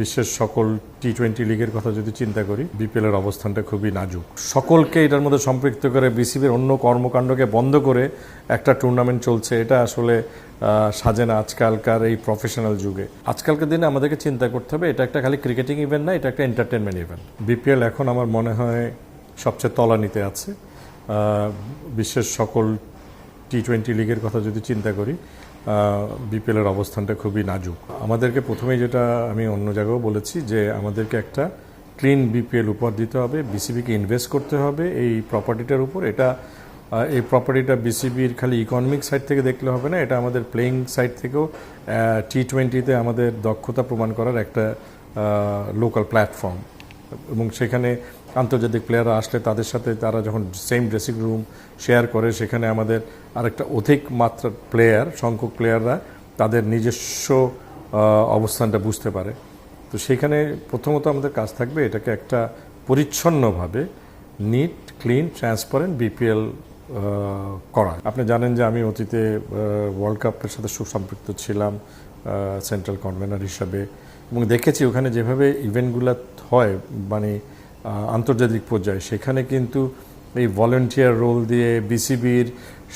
বিশ্বের সকল T twenty লিগের কথা যদি চিন্তা করি বিপিএল এর অবস্থানটা খুবই নাজুক। সকলকে এটার মধ্যে সম্পৃক্ত করে বিসিবির অন্য কর্মকাণ্ডকে বন্ধ করে একটা টুর্নামেন্ট চলছে, এটা আসলে সাজে না আজকালকার এই প্রফেশনাল যুগে। আজকালকার দিনে আমাদেরকে চিন্তা করতে হবে, এটা একটা খালি ক্রিকেটিং ইভেন্ট না, এটা একটা এন্টারটেনমেন্ট ইভেন্ট বিপিএল এখন আমার মনে হয় সবচেয়ে তলানিতে আছে। বিশ্বের সকল টি টোয়েন্টি লিগের কথা যদি চিন্তা করি বিপিএল এর অবস্থানটা খুবই নাজুক। আমাদেরকে প্রথমেই যেটা আমি অন্য জায়গায়ও বলেছি যে, আমাদেরকে একটা ক্লিন বিপিএল উপহার দিতে হবে বিসিবিকে ইনভেস্ট করতে হবে এই প্রপার্টিটার উপর। এটা এই প্রপার্টিটা বিসিবির খালি ইকোনমিক সাইড থেকে দেখলে হবে না, এটা আমাদের প্লেয়িং সাইড থেকেও টি টোয়েন্টিতে আমাদের দক্ষতা প্রমাণ করার একটা লোকাল প্ল্যাটফর্ম এবং সেখানে আন্তর্জাতিক প্লেয়াররা আসলে তাদের সাথে তারা যখন সেম ড্রেসিং রুম শেয়ার করে, সেখানে আমাদের আরেকটা অধিক মাত্রার প্লেয়ার সংখ্যক প্লেয়াররা তাদের নিজস্ব অবস্থানটা বুঝতে পারে। তো সেখানে প্রথমত আমাদের কাজ থাকবে এটাকে একটা পরিচ্ছন্নভাবে নিট ক্লিন ট্রান্সপারেন্ট বিপিএল করা। আপনি জানেন যে আমি অতীতে ওয়ার্ল্ড কাপের সাথে সুসম্পৃক্ত ছিলাম সেন্ট্রাল কনভেনার হিসাবে এবং দেখেছি ওখানে যেভাবে ইভেন্টগুলো হয় মানে আন্তর্জাতিক পর্যায়ে। সেখানে কিন্তু এই ভলেন্টিয়ার রোল দিয়ে বিসিবির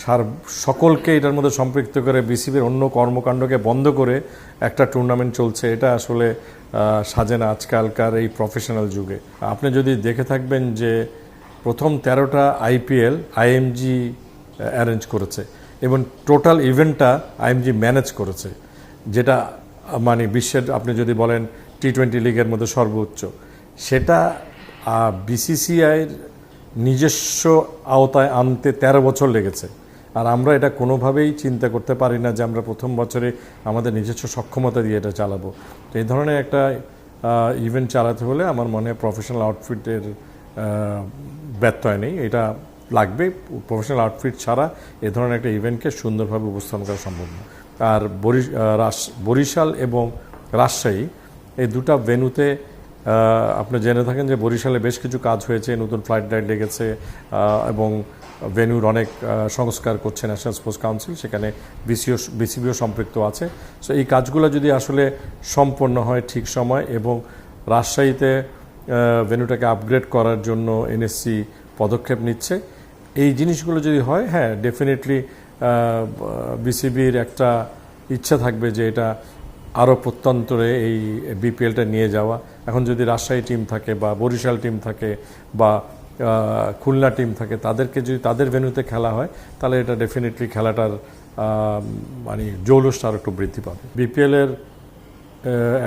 সার, সকলকে এটার মধ্যে সম্পৃক্ত করে বিসিবির অন্য কর্মকাণ্ডকে বন্ধ করে একটা টুর্নামেন্ট চলছে। এটা আসলে সাজে না আজকালকার এই প্রফেশনাল যুগে। আপনি যদি দেখে থাকবেন যে প্রথম তেরোটা আইপিএল আইএমজি অ্যারেঞ্জ করেছে এবং টোটাল ইভেন্টটা আইএমজি ম্যানেজ করেছে, যেটা মানে বিশ্বের, আপনি যদি বলেন টি টোয়েন্টি লিগের মধ্যে সর্বোচ্চ। সেটা বিসিসিআইয়ের নিজস্ব আওতায় আনতে তেরো বছর লেগেছে। আর আমরা এটা কোনোভাবেই চিন্তা করতে পারি না যে আমরা প্রথম বছরে আমাদের নিজস্ব সক্ষমতা দিয়ে এটা চালাবো। তো এই ধরনের একটা ইভেন্ট চালাতে হলে আমার মনে হয় প্রফেশনাল আউটফিটের ব্যত্যয় নেই। এটা লাগবে। প্রফেশনাল আউটফিট ছাড়া এ ধরনের একটা ইভেন্টকে সুন্দরভাবে উপস্থাপন করা সম্ভব না। আর বরিশাল এবং রাজশাহী এই দুটা ভেনুতে আপনি জেনে থাকেন যে বরিশালে বেশ কিছু কাজ হয়েছে, নতুন ফ্লাইট লাইট লেগেছে এবং ভেনুর অনেক সংস্কার করছে ন্যাশনাল স্পোর্টস কাউন্সিল সেখানে বিসিও, বিসিবিও সম্পৃক্ত আছে। সো এই কাজগুলো যদি আসলে সম্পন্ন হয় ঠিক সময় এবং রাজশাহীতে ভেনুটাকে আপগ্রেড করার জন্য এনএসসি পদক্ষেপ নিচ্ছে, এই জিনিসগুলো যদি হয় হ্যাঁ ডেফিনেটলি বিসিবির একটা ইচ্ছা থাকবে যে এটা আরও প্রত্যন্তরে এই বিপিএলটা নিয়ে যাওয়া। এখন যদি রাজশাহী টিম থাকে বা বরিশাল টিম থাকে বা খুলনা টিম থাকে, তাদেরকে যদি তাদের ভেন্যুতে খেলা হয়, তাহলে এটা ডেফিনেটলি খেলাটার মানে জৌলসটা আরও একটু বৃদ্ধি পাবে। বিপিএলের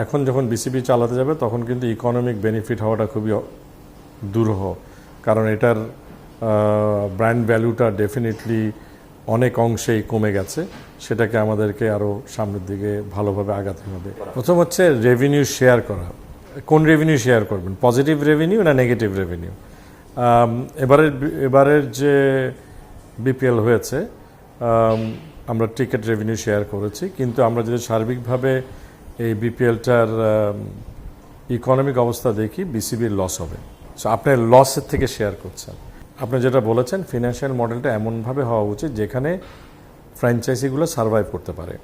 এখন যখন বিসিবি চালাতে যাবে, তখন কিন্তু ইকোনমিক বেনিফিট হওয়াটা খুবই দুরূহ। কারণ এটার ব্র্যান্ড ভ্যালুটা ডেফিনেটলি অনেক অংশেই কমে গেছে, সেটাকে আমাদেরকে আরও সামনের দিকে ভালোভাবে আগাতে হবে। প্রথম হচ্ছে রেভিনিউ শেয়ার করা। কোন রেভিনিউ শেয়ার করবেন? পজিটিভ রেভিনিউ না নেগেটিভ রেভিনিউ এবারের এবারের যে বিপিএল হয়েছে আমরা টিকিট রেভিনিউ শেয়ার করেছি, কিন্তু আমরা যদি সার্বিকভাবে এই বিপিএলটার ইকোনমিক অবস্থা দেখি বিসিবির লস হবে। সো আপনার লসের থেকে শেয়ার করছেন আপনি যেটা বলেছেন ফিনান্সিয়াল মডেলটা এমনভাবে হওয়া উচিত যেখানে ফ্র্যাঞ্চাইজিগুলো সার্ভাইভ করতে পারে।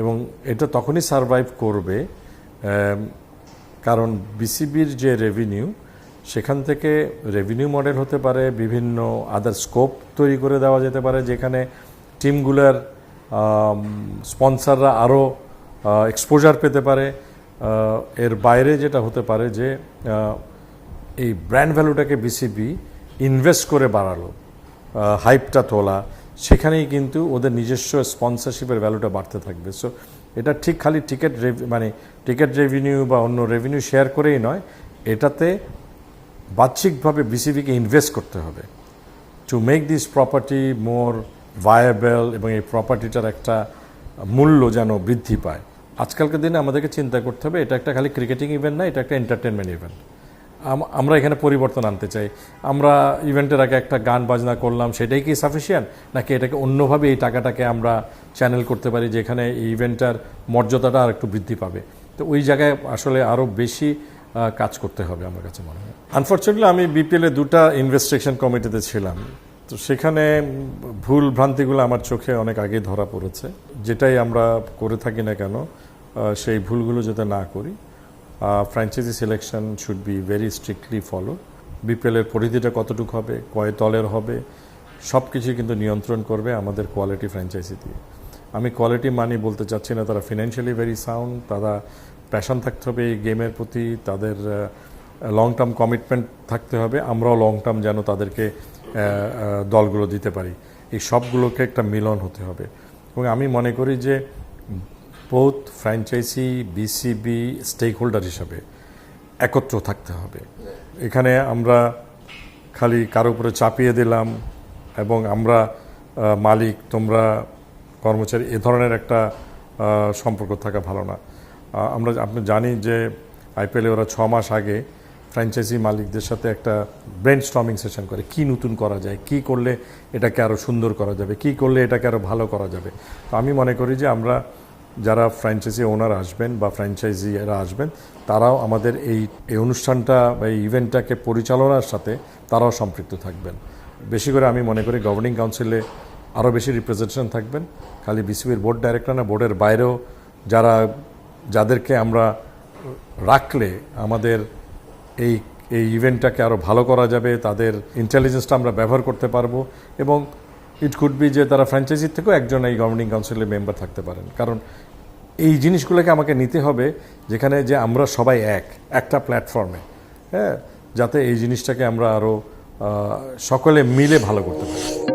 এবং এটা তখনই সার্ভাইভ করবে কারণ বিসিবির যে রেভিনিউ সেখান থেকে রেভিনিউ মডেল হতে পারে, বিভিন্ন আদার স্কোপ তৈরি করে দেওয়া যেতে পারে, যেখানে টিমগুলোর স্পন্সাররা আরও এক্সপোজার পেতে পারে। এর বাইরে যেটা হতে পারে যে এই ব্র্যান্ড ভ্যালুটাকে বিসিবি ইনভেস্ট করে বাড়ালো হাইপটা তোলা, সেখানেই কিন্তু ওদের নিজস্ব স্পন্সরশিপের ভ্যালুটা বাড়তে থাকবে। সো এটা ঠিক খালি টিকিট মানে টিকিট রেভিনিউ বা অন্য রেভিনিউ শেয়ার করেই নয়, এটাতে বাহ্যিকভাবে বিসিবিকে ইনভেস্ট করতে হবে। To make this property more viable এবং এই প্রপার্টিটার একটা মূল্য যেন বৃদ্ধি পায়। আজকালকার দিনে আমাদেরকে চিন্তা করতে হবে, এটা একটা খালি ক্রিকেটিং ইভেন্ট না, এটা একটা এন্টারটেনমেন্ট ইভেন্ট আমরা এখানে পরিবর্তন আনতে চাই। আমরা ইভেন্টের আগে একটা গান বাজনা করলাম, সেটাই কি সাফিসিয়েন্ট নাকি এটাকে অন্যভাবে এই টাকাটাকে আমরা চ্যানেল করতে পারি যেখানে এই ইভেন্টটার মর্যাদাটা আর একটু বৃদ্ধি পাবে? তো ওই জায়গায় আসলে আরও বেশি কাজ করতে হবে আমার কাছে মনে হয়। আনফর্চুনেটলি আমি বিপিএলে দুটা ইনভেস্টিগেশন কমিটিতে ছিলাম। তো সেখানে ভুল ভ্রান্তিগুলো আমার চোখে অনেক আগেই ধরা পড়েছে। যেটাই আমরা করে থাকি না কেন সেই ভুলগুলো যাতে না করি। Franchise selection should be very strictly follow বিপিএলের পরিধিটা কতটুকু হবে, কয় তলের হবে সব কিছুই কিন্তু নিয়ন্ত্রণ করবে আমাদের কোয়ালিটি ফ্র্যাঞ্চাইজি দিয়ে। আমি কোয়ালিটি মানি বলতে চাচ্ছি না, তারা ফিনান্সিয়ালি ভেরি সাউন্ড তারা প্যাশন থাকতে হবে এই গেমের প্রতি, তাদের লং টার্ম কমিটমেন্ট থাকতে হবে, আমরাও লং টার্ম যেন তাদেরকে দলগুলো দিতে পারি। এই সবগুলোকে একটা মিলন হতে হবে। এবং আমি মনে করি যে both franchise BCB stakeholder হিসাবে একত্র থাকতে হবে। এখানে আমরা খালি কারও উপরে চাপিয়ে দিলাম এবং আমরা মালিক, তোমরা কর্মচারী, এ ধরনের একটা সম্পর্ক থাকা ভালো না। আমরা আপনি জানি যে আইপিএলে ওরা ছ মাস আগে ফ্র্যাঞ্চাইজি মালিকদের সাথে একটা ব্রেন স্টর্মিং সেশন করে, কি নতুন করা যায়, কি করলে এটাকে আরও সুন্দর করা যাবে, কি করলে এটাকে আরও ভালো করা যাবে। তো আমি মনে করি যে আমরা যারা ফ্র্যাঞ্চাইজি ওনার আসবেন বা ফ্র্যাঞ্চাইজি এরা আসবেন, তারাও আমাদের এই এই অনুষ্ঠানটা বা এই ইভেন্টটাকে পরিচালনার সাথে তারাও সম্পৃক্ত থাকবেন। বেশি করে আমি মনে করি গভর্নিং কাউন্সিলে আরও বেশি রিপ্রেজেন্টেশন থাকবেন। খালি বিসিবির বোর্ড ডাইরেক্টর না বোর্ডের বাইরেও যারা, যাদেরকে আমরা রাখলে আমাদের এই এই ইভেন্টটাকে আরও ভালো করা যাবে, তাদের ইন্টেলিজেন্সটা আমরা ব্যবহার করতে পারব এবং ইট কুড বি যে তারা ফ্র্যাঞ্চাইজির থেকেও একজন এই গভর্নিং কাউন্সিলের মেম্বার থাকতে পারেন। কারণ এই জিনিসগুলোকে আমাকে নিতে হবে যেখানে যে আমরা সবাই এক, একটা প্ল্যাটফর্মে হ্যাঁ? যাতে এই জিনিসটাকে আমরা আরও সকলে মিলে ভালো করতে পারি।